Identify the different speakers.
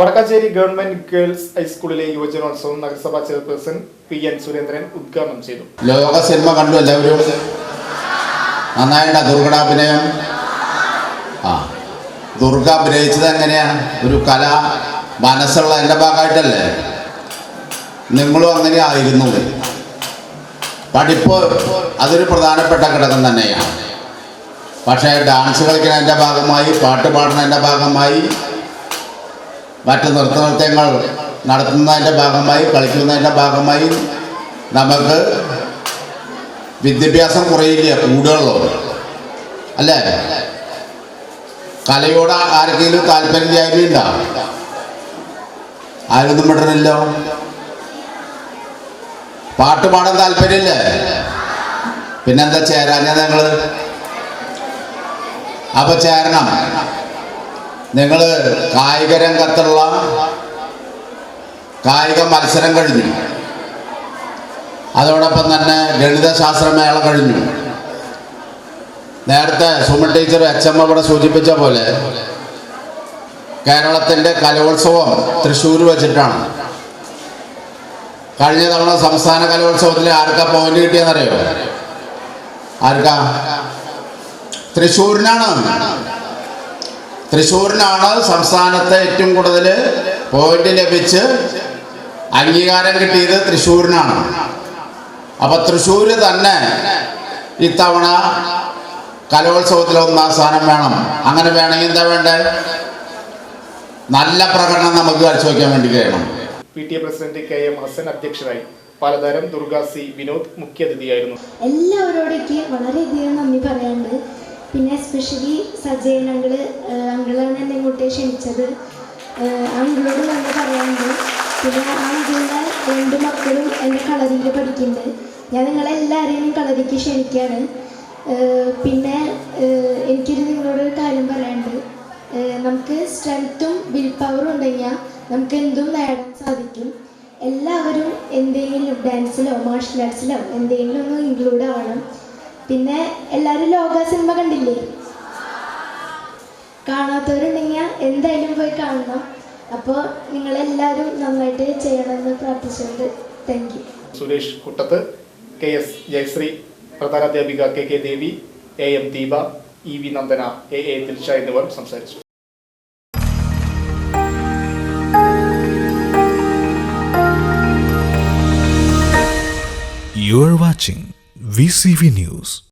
Speaker 1: Vadakkanchery government girls ഹൈസ്കൂളിലെ യുവജനോത്സവം നഗരസഭാ ചെയർപേഴ്സൺ പി എൻ സുരേന്ദ്രൻ ഉദ്ഘാടനം ചെയ്തു.
Speaker 2: ലോക സിനിമ കണ്ടു എല്ലാവരും? നന്നായിട്ട് ദുർഘടാഭിനയം ആ ദുർഗ അഭിനയിച്ചത് എങ്ങനെയാണ് ഒരു കല മനസ്സുള്ള എന്റെ ഭാഗമായിട്ടല്ലേ? നിങ്ങളും അങ്ങനെ ആയിരുന്നു. പഠിപ്പ് അതൊരു പ്രധാനപ്പെട്ട ഘടകം തന്നെയാണ്. പക്ഷേ ഡാൻസ് കളിക്കുന്നതിന്റെ ഭാഗമായി പാട്ട് പാടുന്നതിന്റെ ഭാഗമായി മറ്റ് നൃത്തനൃത്യങ്ങൾ നടത്തുന്നതിന്റെ ഭാഗമായി കളിക്കുന്നതിന്റെ ഭാഗമായി നമുക്ക് വിദ്യാഭ്യാസം കുറയില്ല കൂടുകയുള്ളൂ അല്ലേ? കലയോട് ആർക്കെങ്കിലും താല്പര്യം ജാഗ്രത ആരൊന്നും വിടണില്ലോ പാട്ട് പാടാൻ താല്പര്യമില്ലേ? പിന്നെന്താ ചേരാഞ്ഞ ഞങ്ങൾ? അപ്പൊ ചേരണം. നിങ്ങൾ കായിക രംഗത്തുള്ള കായിക മത്സരം കഴിഞ്ഞു. അതോടൊപ്പം തന്നെ ഗണിതശാസ്ത്രമേള കഴിഞ്ഞു. നേരത്തെ സുമൻ ടീച്ചർ എച്ച് എം ഇവിടെ സൂചിപ്പിച്ച പോലെ കേരളത്തിന്റെ കലോത്സവം തൃശ്ശൂർ വെച്ചിട്ടാണ്. കഴിഞ്ഞ തവണ സംസ്ഥാന കലോത്സവത്തിൽ ആർക്കാ പോയിന്റ് കിട്ടിയെന്നറിയോ? ആർക്കാ? തൃശ്ശൂരിനാണ്. തൃശ്ശൂരിനാണ് സംസ്ഥാനത്തെ ഏറ്റവും കൂടുതൽ പോയിന്റ് ലഭിച്ച് അംഗീകാരം കിട്ടിയത് തൃശ്ശൂരിനാണ്. അപ്പൊ തൃശ്ശൂര് തന്നെ ഇത്തവണ കലോത്സവത്തിൽ ഒന്നാം സ്ഥാനം വേണം. അങ്ങനെ വേണമെങ്കിൽ എന്താ വേണ്ടേ? നല്ല പ്രകടനം നമുക്ക് കാഴ്ചവെക്കാൻ വേണ്ടി കഴിയണം.
Speaker 1: P T A president K M Hasan അധ്യക്ഷരായി പലതരം ദുർഗാസി വിനോദ് മുഖ്യാതിഥിയായിരുന്നു.
Speaker 3: എല്ലാവരോടേക്ക് വളരെയധികം നന്ദി പറയാനുണ്ട്. പിന്നെ എസ്പെഷ്യലി സജയൻ അങ്കിൾ അങ്കിളാണ് എന്നെ ഇങ്ങോട്ട് ക്ഷണിച്ചത്. അങ്കിളോട് വന്ന് പറയാനുണ്ട്. പിന്നെ ആ അങ്കിളിന്റെ രണ്ട് മക്കളും എന്റെ കളരിയിൽ പഠിക്കുന്നുണ്ട്. ഞാൻ നിങ്ങളെല്ലാവരെയും കളരിക്ക് ക്ഷണിക്കുകയാണ് പിന്നെ എനിക്കൊരു നിങ്ങളോട് ഒരു കാര്യം പറയാനുണ്ട്. നമുക്ക് സ്ട്രെങ്ത്തും വിൽ പവറും ഉണ്ടെങ്കിൽ നമുക്ക് എന്തും നേടാൻ സാധിക്കും. എല്ലാവരും എന്തെങ്കിലും ഡാൻസിലോ മാർഷൽ ആർട്സിലോ എന്തെങ്കിലും ഒന്ന് ഇൻക്ലൂഡ് ആവണം. പിന്നെ എല്ലാവരും ലോക സിനിമ കണ്ടില്ലേ? കാണാത്തവരുണ്ടെങ്കിൽ എന്തായാലും പോയി കാണണം. അപ്പോൾ നിങ്ങളെല്ലാവരും നന്നായിട്ട് ചെയ്യണമെന്ന് പ്രാർത്ഥിച്ചുകൊണ്ട് thank you
Speaker 1: Suresh Kuttath K S Jayasree പ്രധാനാധ്യാപിക K K Devi A M Deepa E V Nandana A A Dilsha എന്നിവർ സംസാരിച്ചു.
Speaker 4: You are watching VCV News.